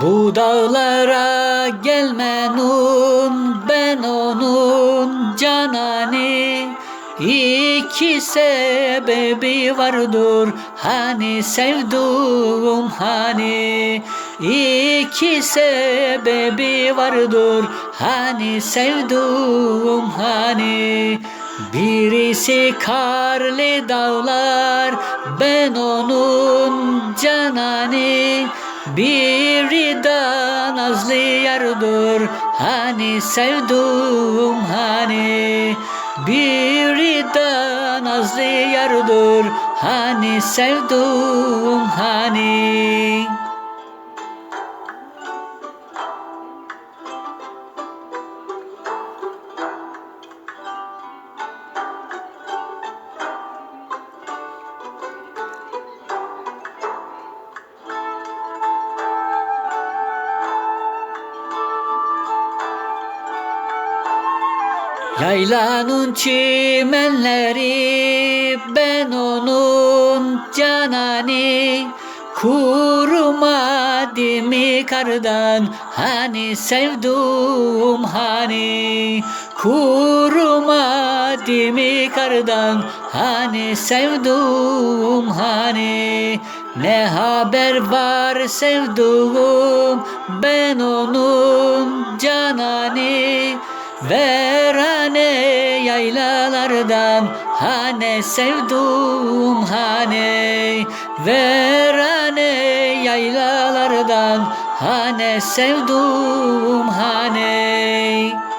Bu dağlara gelme nun ben onun canani. İki sebebi vardır hani sevduğum hani. İki sebebi vardır hani sevduğum hani. Birisi karlı dağlar ben onun canani biri de nazlı yardır. Hani sevduğum hani. Biri de nazlı yardır. Hani sevduğum hani Yaylanın çimenleri ben onun canani. Kurumadı mı kardan hani sevduğum hani. Kurumadı mı kardan hani sevduğum hani. Ne haber var sevduğum ben onun canani Verane yaylalardan hane sevduğum hane. Verane yaylalardan hane sevduğum hane